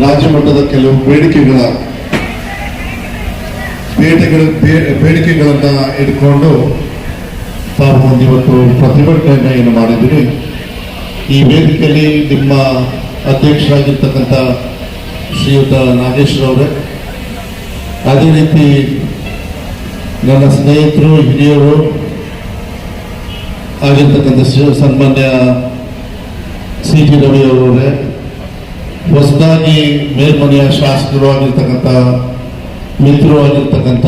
ರಾಜ್ಯ ಮಟ್ಟದ ಕೆಲವು ಬೇಡಿಕೆಗಳ ಬೇಟೆಗಳ ಬೇಡಿಕೆಗಳನ್ನ ಇಟ್ಕೊಂಡು ತಾವು ಇವತ್ತು ಪ್ರತಿಭಟನೆಯನ್ನ ಏನು ಮಾಡಿದ್ದೀರಿ? ಈ ವೇದಿಕೆಯಲ್ಲಿ ನಿಮ್ಮ ಅಧ್ಯಕ್ಷರಾಗಿರ್ತಕ್ಕಂಥ ಶ್ರೀಯುತ ನಾಗೇಶ್ವರವರೇ ಅದೇ ರೀತಿ ನನ್ನ ಸ್ನೇಹಿತರು, ಹಿರಿಯರು, ಆಗಿರ್ತಕ್ಕಂಥ ಶ್ರೀ- ಸನ್ಮಾನ್ಯ ಸಿ ರವಿ ಅವರವರೇ ಹೊಸದಾಗಿ ಮೇಲ್ಮನೆಯ ಶಾಸಕರು ಆಗಿರ್ತಕ್ಕಂಥ ಮಿತ್ರರು ಆಗಿರ್ತಕ್ಕಂಥ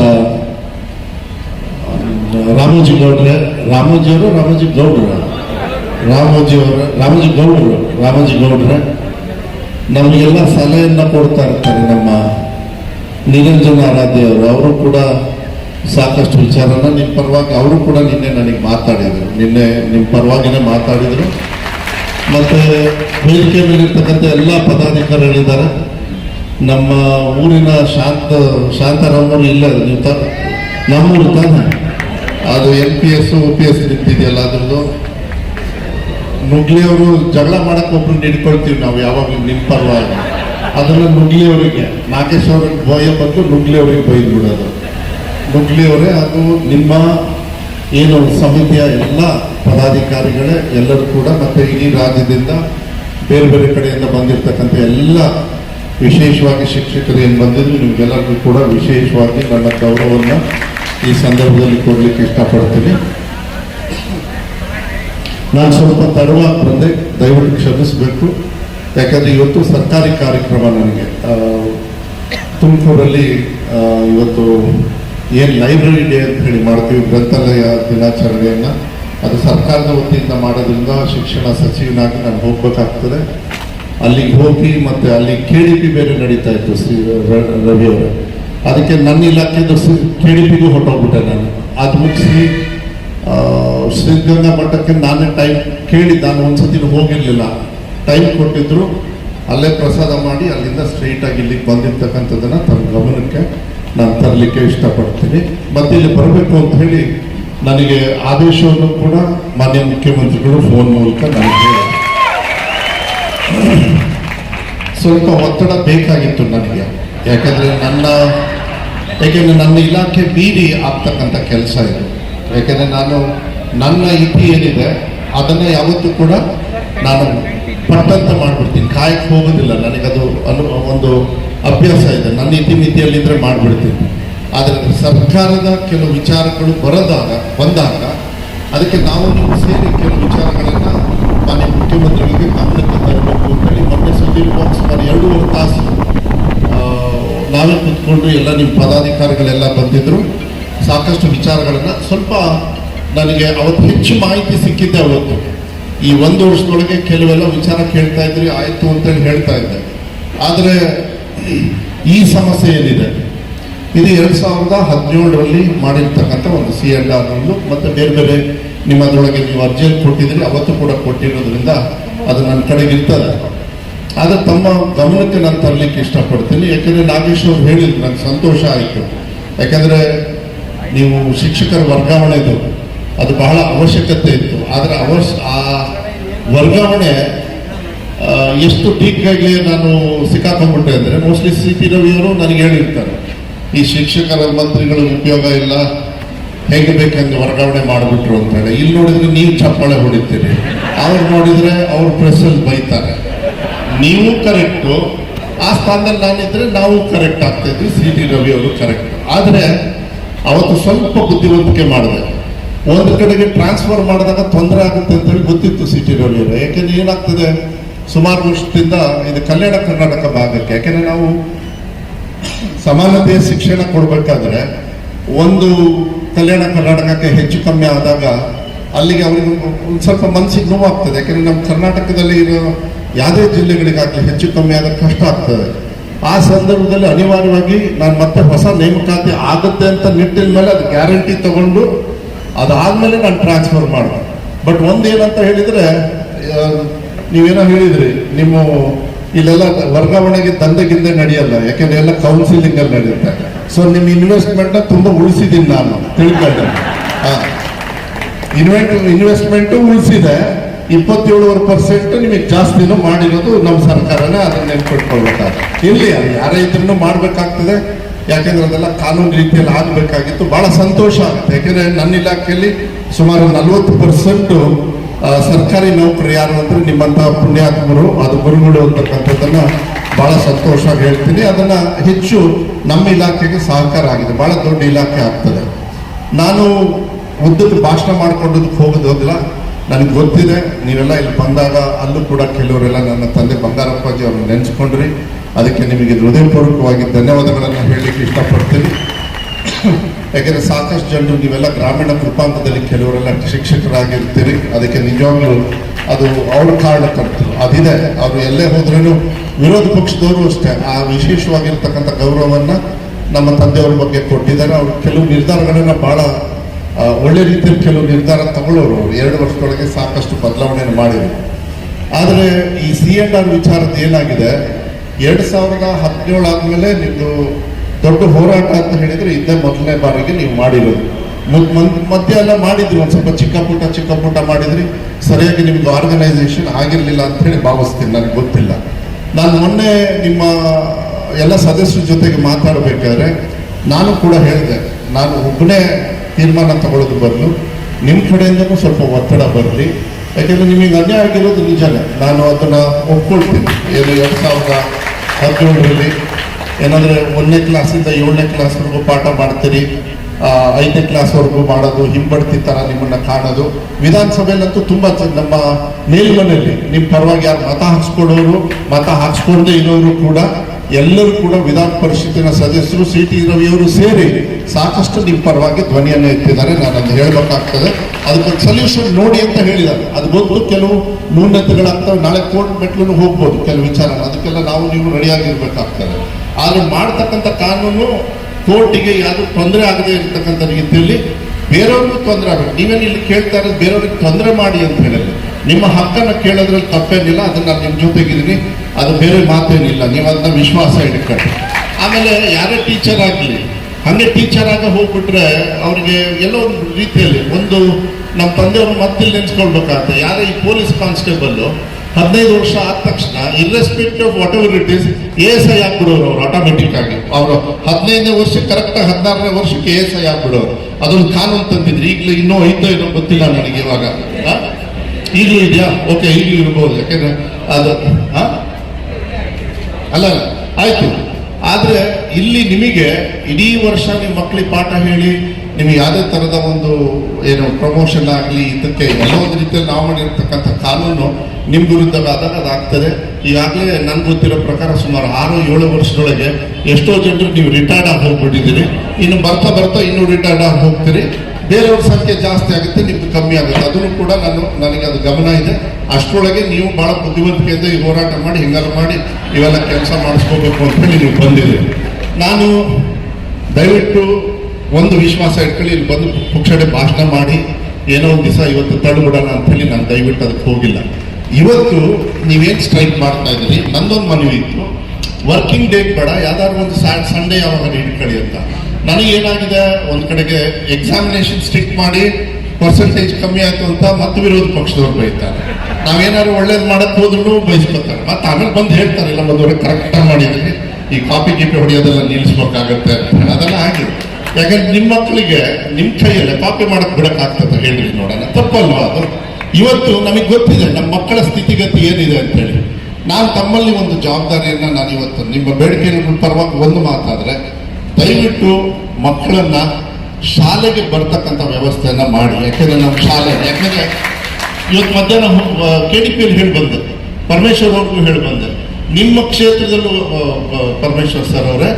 ರಾಮೋಜಿ ಗೌಡ್ರೆ, ರಾಮೋಜಿ ಅವರು ರಾಮೋಜಿ ಗೌಡ್ರ. ರಾಮೋಜಿ ಅವರ, ರಾಮೋಜಿ ಗೌಡ್ರು, ರಾಮೋಜಿ ಗೌಡ್ರೆ. ನಮಗೆಲ್ಲ ಸಲಹೆಯನ್ನು ಕೊಡ್ತಾ ಇರ್ತಾರೆ ನಮ್ಮ ನಿರಂಜನ ಆರಾಧ್ಯ ಅವರು. ಅವರು ಕೂಡ ಸಾಕಷ್ಟು ವಿಚಾರನ ನಿಮ್ಮ ಪರವಾಗಿ, ಅವರು ಕೂಡ ನಿನ್ನೆ ನನಗೆ ಮಾತಾಡಿದರು. ನಿನ್ನೆ ನಿಮ್ಮ ಪರವಾಗಿನೇ ಮಾತಾಡಿದರು. ಮತ್ತೆ ವೇದಿಕೆ ಮೇಲಿರ್ತಕ್ಕಂಥ ಎಲ್ಲ ಪದಾಧಿಕಾರಿಗಳಿದ್ದಾರೆ. ನಮ್ಮ ಊರಿನ ಶಾಂತ ಶಾಂತಾರಾಮರು ಇಲ್ಲ ನೀವು ತ, ನಮ್ಮೂರು ತಾನೆ. ಅದು L P S O P S ನಿಂತಿದೆಯಲ್ಲ ಅದ್ರದ್ದು. ನುಗ್ಲಿಯವರು ಜಗಳ ಮಾಡಕ್ಕೆ ಒಬ್ರು ನಿಡ್ಕೊಳ್ತೀವಿ ನಾವು ಯಾವಾಗಲೂ ನಿಮ್ಮ ಪರವಾಗಿ. ಅದನ್ನ ನುಗ್ಲಿಯವರಿಗೆ, ನಾಗೇಶ್ ಅವ್ರಿಗೆ ಭಯ ಬಂದು ನುಗ್ಲಿಯವರಿಗೆ ಬೈದ್ಬಿಡೋದು. ನುಗ್ಲಿಯವರೇ ಅದು ನಿಮ್ಮ ಏನು ಸಮಿತಿಯ ಎಲ್ಲ ಪದಾಧಿಕಾರಿಗಳೇ ಎಲ್ಲರೂ ಕೂಡ ಮತ್ತೆ ಇಡೀ ರಾಜ್ಯದಿಂದ ಬೇರೆ ಬೇರೆ ಕಡೆಯಿಂದ ಬಂದಿರತಕ್ಕಂಥ ಎಲ್ಲ ವಿಶೇಷವಾಗಿ ಶಿಕ್ಷಕರು ಏನು ಬಂದಿದ್ರು, ನಿಮಗೆಲ್ಲರಿಗೂ ಕೂಡ ವಿಶೇಷವಾಗಿ ನನ್ನ ಗೌರವವನ್ನು ಈ ಸಂದರ್ಭದಲ್ಲಿ ಕೊಡಲಿಕ್ಕೆ ಇಷ್ಟಪಡ್ತೀನಿ. ನಾನು ಸ್ವಲ್ಪ ತಡವಾಗಿ ಬಂದೆ, ದಯವಿಟ್ಟು ಕ್ಷಮಿಸಬೇಕು. ಯಾಕಂದರೆ ಇವತ್ತು ಸರ್ಕಾರಿ ಕಾರ್ಯಕ್ರಮ ನನಗೆ. ತುಮಕೂರಲ್ಲಿ ಇವತ್ತು ಏನು ಲೈಬ್ರರಿ ಡೇ ಅಂತ ಹೇಳಿ ಮಾಡ್ತೀವಿ, ಗ್ರಂಥಾಲಯ ದಿನಾಚರಣೆಯನ್ನ. ಅದು ಸರ್ಕಾರದ ವತಿಯಿಂದ ಮಾಡೋದ್ರಿಂದ ಶಿಕ್ಷಣ ಸಚಿವನಾಗಿ ನಾನು ಹೋಗ್ಬೇಕಾಗ್ತದೆ. ಅಲ್ಲಿಗೆ ಹೋಗಿ ಮತ್ತೆ ಅಲ್ಲಿ ಕೆ ಡಿ ಪಿ ಬೇರೆ ನಡೀತಾ ಇತ್ತು ಶ್ರೀ ರವಿಯವರು ಅದಕ್ಕೆ ನನ್ನ ಇಲಾಖೆದು ಕೆ ಡಿ ಪಿಗೂ ಹೊಟ್ಟೋಗ್ಬಿಟ್ಟೆ ನಾನು. ಅದು ಮುಗಿಸಿ ಶ್ರೀಗಂಗಾ ಮಠಕ್ಕೆ ನಾನೇ ಟೈಮ್ ಕೇಳಿ, ನಾನು ಒಂದ್ಸತಿ ಹೋಗಿರಲಿಲ್ಲ. ಟೈಮ್ ಕೊಟ್ಟಿದ್ರು, ಅಲ್ಲೇ ಪ್ರಸಾದ ಮಾಡಿ ಅಲ್ಲಿಂದ ಸ್ಟ್ರೈಟಾಗಿ ಇಲ್ಲಿಗೆ ಬಂದಿರ್ತಕ್ಕಂಥದ್ದನ್ನು ತಮ್ಮ ಗಮನಕ್ಕೆ ನಾನು ತರಲಿಕ್ಕೆ ಇಷ್ಟಪಡ್ತೀನಿ. ಮತ್ತೆ ಇಲ್ಲಿ ಬರಬೇಕು ಅಂತ ಹೇಳಿ ನನಗೆ ಆದೇಶವನ್ನು ಕೂಡ ಮಾನ್ಯ ಮುಖ್ಯಮಂತ್ರಿಗಳು ಫೋನ್ ಮೂಲಕ ನನಗೆ. ಸ್ವಲ್ಪ ಒತ್ತಡ ಬೇಕಾಗಿತ್ತು ನನಗೆ. ಯಾಕಂದ್ರೆ ನನ್ನ, ಯಾಕೆಂದ್ರೆ ನನ್ನ ಇಲಾಖೆ ಬೀದಿ ಆಗ್ತಕ್ಕಂಥ ಕೆಲಸ ಇದು. ಯಾಕೆಂದರೆ ನಾನು ನನ್ನ ಇತಿ ಏನಿದೆ ಅದನ್ನು ಯಾವತ್ತೂ ಕೂಡ ನಾನು ಪಟ್ಟಂತ ಮಾಡ್ಬಿಡ್ತೀನಿ. ಕಾಯಕ್ಕೆ ಹೋಗೋದಿಲ್ಲ. ನನಗದು ಅನು, ಒಂದು ಅಭ್ಯಾಸ ಇದೆ. ನನ್ನ ಇತಿಮಿತಿಯಲ್ಲಿದ್ರೆ ಮಾಡಿಬಿಡ್ತೀನಿ. ಆದರೆ ಸರ್ಕಾರದ ಕೆಲವು ವಿಚಾರಗಳು ಬರದಾಗ, ಬಂದಾಗ, ಅದಕ್ಕೆ ನಾವು ಸೇರಿ ಕೆಲವು ವಿಚಾರಗಳನ್ನು ಮಾನ್ಯ ಮುಖ್ಯಮಂತ್ರಿಗಳಿಗೆ ಗಮನಕ್ಕೆ ತರಬೇಕು ಅಂತೇಳಿ ಮೊನ್ನೆ ಸುದೀಪ್ ಬಾಕ್ಸ್ ಸುಮಾರು ಎರಡೂವರೆ ತಾಸು ನಾವೇ ಕೂತ್ಕೊಂಡು ಎಲ್ಲ ನಿಮ್ಮ ಪದಾಧಿಕಾರಿಗಳೆಲ್ಲ ಬಂದಿದ್ದರು ಸಾಕಷ್ಟು ವಿಚಾರಗಳನ್ನು ಸ್ವಲ್ಪ ನನಗೆ ಅವತ್ತು ಹೆಚ್ಚು ಮಾಹಿತಿ ಸಿಕ್ಕಿದ್ದೆ ಅವತ್ತು. ಈ ಒಂದು ವರ್ಷದೊಳಗೆ ಕೆಲವೆಲ್ಲ ವಿಚಾರ ಕೇಳ್ತಾ ಇದ್ರಿ, ಆಯ್ತು ಅಂತ ಹೇಳ್ತಾ ಇದ್ದೆ. ಆದರೆ ಈ ಸಮಸ್ಯೆ ಏನಿದೆ? ಇದು ಎರಡು ಸಾವಿರದ ಹದಿನೇಳರಲ್ಲಿ ಮಾಡಿರ್ತಕ್ಕಂಥ ಒಂದು ಸಿ ಎಲ್ ಆರ್ ಮತ್ತೆ ಬೇರೆ ಬೇರೆ ನಿಮ್ಮ ಅದರೊಳಗೆ ನೀವು ಅರ್ಜಿಯಲ್ಲಿ ಕೊಟ್ಟಿದ್ದೀರಿ, ಅವತ್ತು ಕೂಡ ಕೊಟ್ಟಿರೋದ್ರಿಂದ ಅದು ನನ್ನ ಕಡೆಗಿರ್ತದೆ ಆದ್ರೆ ತಮ್ಮ ಗಮನಕ್ಕೆ ನಾನು ತರಲಿಕ್ಕೆ ಇಷ್ಟಪಡ್ತೀನಿ. ಯಾಕಂದ್ರೆ ನಾಗೇಶ್ ಅವರು ಹೇಳಿದ್ರು ನನಗೆ ಸಂತೋಷ ಆಯಿತು. ಯಾಕಂದ್ರೆ ನೀವು ಶಿಕ್ಷಕರ ವರ್ಗಾವಣೆದು ಅದು ಬಹಳ ಅವಶ್ಯಕತೆ ಇತ್ತು. ಆದರೆ ಅವಶ್ ಆ ವರ್ಗಾವಣೆ ಎಷ್ಟು ಟೀಕೆಗೆ ನಾನು ಸಿಕ್ಕಾಕೊಂಡ್ಬಿಟ್ಟೆ ಅಂದರೆ ಮೋಸ್ಟ್ಲಿ ಸಿ ಟಿ ರವಿಯವರು ನನಗೆ ಹೇಳಿರ್ತಾರೆ, ಈ ಶಿಕ್ಷಕರ ಮಂತ್ರಿಗಳ ಉಪಯೋಗ ಇಲ್ಲ, ಹೇಗೆ ಬೇಕಂಗೆ ವರ್ಗಾವಣೆ ಮಾಡಿಬಿಟ್ರು ಅಂತ ಹೇಳಿ. ಇಲ್ಲಿ ನೋಡಿದ್ರೆ ನೀವು ಚಪ್ಪಾಳೆ ಹೊಡಿತೀರಿ. ಅವ್ರು ನೋಡಿದರೆ ಅವ್ರ ಪ್ರೆಸ್ಸಲ್ಲಿ ಬೈತಾರೆ. ನೀವು ಕರೆಕ್ಟು ಆ ಸ್ಥಾನದಲ್ಲಿ ನಾನಿದ್ರೆ ನಾವು ಕರೆಕ್ಟ್ ಆಗ್ತಾ ಇದ್ವಿ ಸಿ ಟಿ ರವಿ ಅವರು ಕರೆಕ್ಟ್ ಆದರೆ, ಅವತ್ತು ಸ್ವಲ್ಪ ಬುದ್ಧಿವಂತಿಕೆ ಮಾಡಿದೆ. ಒಂದು ಕಡೆಗೆ ಟ್ರಾನ್ಸ್ಫರ್ ಮಾಡಿದಾಗ ತೊಂದರೆ ಆಗುತ್ತೆ ಅಂತ ಹೇಳಿ ಗೊತ್ತಿತ್ತು ಸಿ ಟಿ ರವಿ ಯಾಕೆಂದ್ರೆ ಏನಾಗ್ತದೆ? ಸುಮಾರು ವರ್ಷದಿಂದ ಇದು ಕಲ್ಯಾಣ ಕರ್ನಾಟಕ ಭಾಗಕ್ಕೆ. ಯಾಕೆಂದ್ರೆ ನಾವು ಸಮಾನತೆಯ ಶಿಕ್ಷಣ ಕೊಡಬೇಕಾದ್ರೆ ಒಂದು ಕಲ್ಯಾಣ ಕರ್ನಾಟಕಕ್ಕೆ ಹೆಚ್ಚು ಕಮ್ಮಿ ಆದಾಗ ಅಲ್ಲಿಗೆ ಅವರಿಗೆ ಒಂದು ಸ್ವಲ್ಪ ಮನಸ್ಸಿಗೆ ನೋವಾಗ್ತದೆ. ಯಾಕಂದ್ರೆ ನಮ್ಮ ಕರ್ನಾಟಕದಲ್ಲಿ ಇರೋ ಯಾವುದೇ ಜಿಲ್ಲೆಗಳಿಗಾಗಲಿ ಹೆಚ್ಚು ಕಮ್ಮಿ ಆದಾಗ ಕಷ್ಟ ಆಗ್ತದೆ. ಆ ಸಂದರ್ಭದಲ್ಲಿ ಅನಿವಾರ್ಯವಾಗಿ ನಾನು ಮತ್ತೆ ಹೊಸ ನೇಮಕಾತಿ ಆಗುತ್ತೆ ಅಂತ ನಿಟ್ಟಿನ ಮೇಲೆ ಅದು ಗ್ಯಾರಂಟಿ ತಗೊಂಡು ಅದಾದ್ಮೇಲೆ ನಾನು ಟ್ರಾನ್ಸ್ಫರ್ ಮಾಡಿದೆ. ಬಟ್ ಒಂದೇನಂತ ಹೇಳಿದ್ರೆ ನೀವೇನೋ ಹೇಳಿದ್ರಿ, ನಿಮ್ಮ ಇಲ್ಲೆಲ್ಲ ವರ್ಗಾವಣೆಗೆ ದಂಧೆಗಿಂದೆ ನಡೆಯಲ್ಲ, ಯಾಕಂದ್ರೆ ಎಲ್ಲ ಕೌನ್ಸಿಲಿಂಗ್ ಅಲ್ಲಿ ನಡೆಯುತ್ತೆ. ಸೊ ನಿಮ್ಮ ಇನ್ವೆಸ್ಟ್ಮೆಂಟ್ ತುಂಬಾ ಉಳಿಸಿದ್ದೀನಿ ನಾನು, ತಿಳ್ಕೊಂಡೆ. ಇನ್ವೆಂಟ್ ಇನ್ವೆಸ್ಟ್ಮೆಂಟ್ ಉಳಿಸಿದೆ. ಇಪ್ಪತ್ತೇಳುವರೆ ಪರ್ಸೆಂಟ್ ನಿಮಗೆ ಜಾಸ್ತಿನೂ ಮಾಡಿರೋದು ನಮ್ಮ ಸರ್ಕಾರನೇ ಅದನ್ನ ನೆನ್ಪಿಟ್ಕೊಳ್ಬೇಕಾಗ್ತದೆ ಇಲ್ಲಿ ಯಾರೇ ಇದ್ರೂ ಮಾಡ್ಬೇಕಾಗ್ತದೆ. ಯಾಕೆಂದ್ರೆ ಅದೆಲ್ಲ ಕಾನೂನು ರೀತಿಯಲ್ಲಿ ಆಗಬೇಕಾಗಿತ್ತು. ಬಹಳ ಸಂತೋಷ ಆಗುತ್ತೆ. ಯಾಕೆಂದ್ರೆ ನನ್ನ ಇಲಾಖೆಯಲ್ಲಿ ಸುಮಾರು ನಲವತ್ತು ಪರ್ಸೆಂಟ್ ಸರ್ಕಾರಿ ನೌಕರಿ ಯಾರು ಅಂದ್ರೆ ನಿಮ್ಮಂತಹ ಪುಣ್ಯಾತ್ಮರು, ಅದು ಗುರುಗಳು ಅಂತಕ್ಕಂಥದ್ದನ್ನ ಬಹಳ ಸಂತೋಷವಾಗಿ ಹೇಳ್ತೀನಿ. ಅದನ್ನ ಹೆಚ್ಚು ನಮ್ಮ ಇಲಾಖೆಗೆ ಸಹಕಾರ ಆಗಿದೆ. ಬಹಳ ದೊಡ್ಡ ಇಲಾಖೆ ಆಗ್ತದೆ. ನಾನು ಉದ್ದಕ್ಕೆ ಭಾಷಣ ಮಾಡ್ಕೊಂಡದಕ್ಕೆ ಹೋಗೋದು ಹೋಗಿಲ್ಲ. ನನಗೆ ಗೊತ್ತಿದೆ ನೀವೆಲ್ಲ ಇಲ್ಲಿ ಬಂದಾಗ ಅಲ್ಲೂ ಕೂಡ ಕೆಲವರೆಲ್ಲ ನನ್ನ ತಂದೆ ಬಂಗಾರಪ್ಪಾಜಿ ಅವ್ರನ್ನ ನೆನೆಸ್ಕೊಂಡ್ರಿ. ಅದಕ್ಕೆ ನಿಮಗೆ ಹೃದಯಪೂರ್ವಕವಾಗಿ ಧನ್ಯವಾದಗಳನ್ನು ಹೇಳಲಿಕ್ಕೆ ಇಷ್ಟಪಡ್ತೀನಿ. ಯಾಕೆಂದರೆ ಸಾಕಷ್ಟು ಜನರು ನೀವೆಲ್ಲ ಗ್ರಾಮೀಣ ಕೃಪಾಂತದಲ್ಲಿ ಕೆಲವರೆಲ್ಲ ಶಿಕ್ಷಕರಾಗಿರ್ತೀರಿ. ಅದಕ್ಕೆ ನಿಜವಾಗ್ಲೂ ಅದು ಅವ್ರ ಕಾರಣಕರ್ತರು ಅದಿದೆ ಅವರು ಎಲ್ಲೇ ಹೋದ್ರೂ ವಿರೋಧ ಪಕ್ಷದವರು ಅಷ್ಟೇ. ಆ ವಿಶೇಷವಾಗಿರ್ತಕ್ಕಂಥ ಗೌರವವನ್ನು ನಮ್ಮ ತಂದೆಯವ್ರ ಬಗ್ಗೆ ಕೊಟ್ಟಿದ್ದಾರೆ. ಅವ್ರು ಕೆಲವು ನಿರ್ಧಾರಗಳನ್ನು ಆ, ಒಳ್ಳೆ ರೀತಿಯಲ್ಲಿ ಕೆಲವು ನಿರ್ಧಾರ ತಗೊಳ್ಳೋರು. ಎರಡು ವರ್ಷದೊಳಗೆ ಸಾಕಷ್ಟು ಬದಲಾವಣೆಯನ್ನು ಮಾಡಿದರು. ಆದರೆ ಈ ಸಿ ಎಂಡ್ ಆರ್ ವಿಚಾರದ ಏನಾಗಿದೆ? ಎರಡು ಸಾವಿರದ ಹದಿನೇಳು ಆದ್ಮೇಲೆ ನಿಮ್ಮದು ದೊಡ್ಡ ಹೋರಾಟ ಅಂತ ಹೇಳಿದ್ರೆ ಇದ್ದೇ ಮೊದಲನೇ ಬಾರಿಗೆ ನೀವು ಮಾಡಿರೋದು. ಮಧ್ಯ ಎಲ್ಲ ಮಾಡಿದ್ರಿ. ಒಂದು ಸ್ವಲ್ಪ ಚಿಕ್ಕ ಪುಟ್ಟ ಚಿಕ್ಕ ಪುಟ್ಟ ಮಾಡಿದ್ರಿ. ಸರಿಯಾಗಿ ನಿಮ್ಗೆ ಆರ್ಗನೈಸೇಷನ್ ಆಗಿರಲಿಲ್ಲ ಅಂತ ಹೇಳಿ ಭಾವಿಸ್ತೀನಿ. ನನಗೆ ಗೊತ್ತಿಲ್ಲ. ನಾನು ಮೊನ್ನೆ ನಿಮ್ಮ ಎಲ್ಲ ಸದಸ್ಯರ ಜೊತೆಗೆ ಮಾತಾಡಬೇಕಾದ್ರೆ ನಾನು ಕೂಡ ಹೇಳಿದೆ. ನಾನು ಒಬ್ಬನೇ ತೀರ್ಮಾನ ತಗೊಳ್ಳೋದು ಬದಲು ನಿಮ್ಮ ಕಡೆಯಿಂದನೂ ಸ್ವಲ್ಪ ಒತ್ತಡ ಬರಲಿ. ಯಾಕೆಂದರೆ ನಿಮಗೆ ಅನ್ಯಾಯ ಆಗಿರೋದು ನಿಜನೇ. ನಾನು ಅದನ್ನು ಒಪ್ಕೊಳ್ತೀನಿ. ಏನು ಎರಡು ಸಾವಿರದ ಹದಿನೇಳರಲ್ಲಿ ಏನಾದರೆ ಒಂದನೇ ಕ್ಲಾಸಿಂದ ಏಳನೇ ಕ್ಲಾಸ್ವರೆಗೂ ಪಾಠ ಮಾಡ್ತೀರಿ. ಐದನೇ ಕ್ಲಾಸ್ವರೆಗೂ ಮಾಡೋದು, ಹಿಂಬಡ್ತಿ ಥರ ನಿಮ್ಮನ್ನು ಕಾಣೋದು. ವಿಧಾನಸಭೆಯಲ್ಲಂತೂ ತುಂಬ ನಮ್ಮ ಮೇಲ್ಮನೆಯಲ್ಲಿ ನಿಮ್ಮ ಪರವಾಗಿ ಯಾರು ಮತ ಹಾಕ್ಸ್ಕೊಡೋರು, ಮತ ಹಾಕ್ಸ್ಕೊಂಡೇ ಇರೋರು ಕೂಡ ಎಲ್ಲರೂ ಕೂಡ ವಿಧಾನ ಪರಿಷತ್ತಿನ ಸದಸ್ಯರು ಸಿ ಟಿ ರವಿಯವರು ಸೇರಿ ಸಾಕಷ್ಟು ನಿಮ್ಮ ಪರವಾಗಿ ಧ್ವನಿಯನ್ನು ಎತ್ತಿದ್ದಾರೆ. ನಾನು ಅದು ಹೇಳಬೇಕಾಗ್ತದೆ. ಅದಕ್ಕೊಂದು ಸೊಲ್ಯೂಷನ್ ನೋಡಿ ಅಂತ ಹೇಳಿದ್ದಾರೆ. ಅದು ಗೊತ್ತು ಕೆಲವು ನ್ಯೂನತೆಗಳಾಗ್ತವೆ. ನಾಳೆ ಕೋರ್ಟ್ ಮೆಟ್ಲು ಹೋಗ್ಬೋದು ಕೆಲವು ವಿಚಾರ ಅದಕ್ಕೆಲ್ಲ ನಾವು ನೀವು ರೆಡಿಯಾಗಿರ್ಬೇಕಾಗ್ತದೆ ಆದರೆ ಮಾಡ್ತಕ್ಕಂಥ ಕಾನೂನು ಕೋರ್ಟಿಗೆ ಯಾವುದು ತೊಂದರೆ ಆಗದೆ ಇರತಕ್ಕಂಥ ರೀತಿಯಲ್ಲಿ ಬೇರೆಯವ್ರಿಗೂ ತೊಂದರೆ ಆಗಬೇಕು. ನೀವೇನು ಇಲ್ಲಿ ಕೇಳ್ತಾ ಇರೋದು ಬೇರೆಯವ್ರಿಗೆ ತೊಂದರೆ ಮಾಡಿ ಅಂತ ಹೇಳಿದ್ರೆ. ನಿಮ್ಮ ಹಕ್ಕನ್ನು ಕೇಳೋದ್ರಲ್ಲಿ ತಪ್ಪೇನಿಲ್ಲ. ಅದನ್ನು ನಾನು ನಿಮ್ಮ ಜೊತೆಗಿದ್ದೀನಿ. ಅದು ಬೇರೆ ಮಾತೇನಿಲ್ಲ. ನೀವು ಅದನ್ನ ವಿಶ್ವಾಸ ಇಟ್ಕೊಳ್ಳಿ ಆಮೇಲೆ ಯಾರೇ ಟೀಚರ್ ಆಗಲಿ ಹಂಗೆ ಟೀಚರ್ ಆಗ ಹೋಗ್ಬಿಟ್ರೆ ಅವ್ರಿಗೆ ಎಲ್ಲೋ ಒಂದು ರೀತಿಯಲ್ಲಿ ಒಂದು ನಮ್ಮ ತಂದೆಯವರು ಮತ್ತಿಲ್ಲಿ ನೆನ್ಸ್ಕೊಳ್ಬೇಕಾಗತ್ತೆ. ಯಾರೇ ಈ ಪೊಲೀಸ್ ಕಾನ್ಸ್ಟೇಬಲ್ ಹದಿನೈದು ವರ್ಷ ಆದ ತಕ್ಷಣ irrespective of whatever it is A S I ಆಗ್ಬಿಡೋರು ಅವ್ರು ಆಟೋಮೆಟಿಕ್ ಆಗಿ. ಅವರು ಹದಿನೈದನೇ ವರ್ಷ ಕರೆಕ್ಟ್ ಹದಿನಾರನೇ ವರ್ಷಕ್ಕೆ ಎ ಎಸ್ ಐ ಆಗ್ಬಿಡೋರು. ಅದೊಂದು ಕಾನೂನು ತಂದಿದ್ರು. ಈಗಲೂ ಇನ್ನೂ ಐತೋ ಏನೋ ಗೊತ್ತಿಲ್ಲ ನನಗೆ ಇವಾಗ? ಈಗಲೂ ಇದೆಯಾ? ಓಕೆ ಈಗಲೂ ಇರ್ಬೋದು. ಯಾಕೆಂದ್ರೆ ಅದು ಆ? ಅಲ್ಲ, ಆಯ್ತು. ಆದ್ರೆ ಇಲ್ಲಿ ನಿಮಗೆ ಇಡೀ ವರ್ಷ ನಿಮ್ಮ ಮಕ್ಕಳಿಗೆ ಪಾಠ ಹೇಳಿ, ನಿಮಗೆ ಯಾವುದೇ ತರದ ಒಂದು ಏನು ಪ್ರಮೋಷನ್ ಆಗಲಿ, ಇದಕ್ಕೆ ಎಲ್ಲೋ ಒಂದು ರೀತಿಯಲ್ಲಿ ನಾವು ಮಾಡಿರ್ತಕ್ಕಂಥ ಕಾನೂನು ನಿಮ್ಮ ವಿರುದ್ಧವಾದಾಗ ಅದಾಗ್ತದೆ ಈಗಾಗಲೇ ನನ್ಗೆ ಗೊತ್ತಿರೋ ಪ್ರಕಾರ ಸುಮಾರು ಆರು, ಏಳು ವರ್ಷದೊಳಗೆ ಎಷ್ಟೋ ಜನರು ನೀವು ರಿಟೈರ್ಡ್ ಆಗಿ ಹೋಗ್ಬಿಟ್ಟಿದ್ದೀರಿ. ಇನ್ನು ಬರ್ತಾ ಬರ್ತಾ ಇನ್ನೂ ರಿಟೈರ್ಡ್ ಆಗಿ ಹೋಗ್ತೀರಿ. ಬೇರೆಯವ್ರ ಸಂಖ್ಯೆ ಜಾಸ್ತಿ ಆಗುತ್ತೆ, ನಿಮ್ದು ಕಮ್ಮಿ ಆಗುತ್ತೆ. ಅದನ್ನು ಕೂಡ ನಾನು, ನನಗೆ ಅದು ಗಮನ ಇದೆ. ಅಷ್ಟರೊಳಗೆ ನೀವು ಬಹಳ ಬುದ್ಧಿವಂತಿಕೆಯಿಂದ ಈ ಹೋರಾಟ ಮಾಡಿ ಹಿಂಗೆಲ್ಲ ಮಾಡಿ ಇವೆಲ್ಲ ಕೆಲಸ ಮಾಡಿಸ್ಕೋಬೇಕು ಅಂತ ಹೇಳಿ ನೀವು ಬಂದಿದ್ದೀರಿ. ನಾನು ದಯವಿಟ್ಟು ಒಂದು ವಿಶ್ವಾಸ ಇಟ್ಕೊಳ್ಳಿ, ಇಲ್ಲಿ ಬಂದು ಪುಕ್ಷಡೆ ಭಾಷಣ ಮಾಡಿ, ಏನೋ ಒಂದು ದಿವಸ ಇವತ್ತು ತಳ್ಳಿಬಿಡೋಣ ಅಂತ ಹೇಳಿ ನಾನು ದಯವಿಟ್ಟು ಅದಕ್ಕೆ ಹೋಗಿಲ್ಲ. ಇವತ್ತು ನೀವೇನು ಸ್ಟ್ರೈಕ್ ಮಾಡ್ತಾ ಇದ್ದೀರಿ? ನಂದೊಂದು ಮನವಿ ಇತ್ತು. ವರ್ಕಿಂಗ್ ಡೇಟ್ ಬೇಡ, ಯಾವ್ದಾದ್ರು ಒಂದು ಸ್ಯಾಟ್ ಸಂಡೇ ಯಾವಾಗ ಇಟ್ಕೊಳ್ಳಿ ಅಂತ ನನಗೆ ಏನಾಗಿದೆ ಒಂದ್ ಕಡೆಗೆ ಎಕ್ಸಾಮಿನೇಷನ್ ಸ್ಟಿಕ್ ಮಾಡಿ ಪರ್ಸೆಂಟೇಜ್ ಕಮ್ಮಿ ಆಯ್ತು ಅಂತ ಮತ್ತೆ ವಿರೋಧ ಪಕ್ಷದವ್ರು ಬೈತಾರೆ. ನಾವೇನಾದ್ರು ಒಳ್ಳೇದು ಮಾಡಕ್ ಹೋದ್ರು ಬಯಸ್ಕೊತಾರೆ ಮತ್ತೆ ಆಮೇಲೆ ಬಂದು ಹೇಳ್ತಾರೆ, ಇಲ್ಲ ಬಂದವ್ರಿಗೆ ಕರೆಕ್ಟ್ ಮಾಡಿದ್ರಿ ಈ ಕಾಪಿ ಕೀಪಿ ಹೊಡೆಯೋದೆಲ್ಲ ನಿಲ್ಲಿಸ್ಬೇಕಾಗತ್ತೆ ಅಂತ. ಅದೆಲ್ಲ ಆಗಿದೆ. ಯಾಕಂದ್ರೆ ನಿಮ್ಮ ಮಕ್ಕಳಿಗೆ ನಿಮ್ಮ ಕೈಯಲ್ಲೇ ಕಾಪಿ ಮಾಡಕ್ ಬಿಡಕ್ ಆಗ್ತದೆ ಹೇಳ್ರಿ ನೋಡೋಣ. ತಪ್ಪಲ್ವಾ ಅದು? ಇವತ್ತು ನಮಗೆ ಗೊತ್ತಿದೆ ನಮ್ಮ ಮಕ್ಕಳ ಸ್ಥಿತಿಗತಿ ಏನಿದೆ ಅಂತ ಹೇಳಿ. ನಾನು ತಮ್ಮಲ್ಲಿ ಒಂದು ಜವಾಬ್ದಾರಿಯನ್ನ ನಾನು ಇವತ್ತು ನಿಮ್ಮ ಬೇಡಿಕೆಗಳ ಪರವಾಗಿ ಒಂದು ಮಾತಾದ್ರೆ ದಯವಿಟ್ಟು ಮಕ್ಕಳನ್ನ ಶಾಲೆಗೆ ಬರ್ತಕ್ಕಂಥ ವ್ಯವಸ್ಥೆಯನ್ನ ಮಾಡಿ. ಯಾಕಂದ್ರೆ ನಮ್ಮ ಶಾಲೆ, ಯಾಕಂದ್ರೆ ಇವತ್ತು ಮಧ್ಯಾಹ್ನ ಕೆ ಡಿ ಪಿಯಲ್ಲಿ ಹೇಳಿ ಬಂದೆ. ಪರಮೇಶ್ವರ್ ಅವ್ರಿಗೂ ಹೇಳಿ ಬಂದೆ. ನಿಮ್ಮ ಕ್ಷೇತ್ರದಲ್ಲೂ ಪರಮೇಶ್ವರ್ ಸರ್ ಅವರೇ,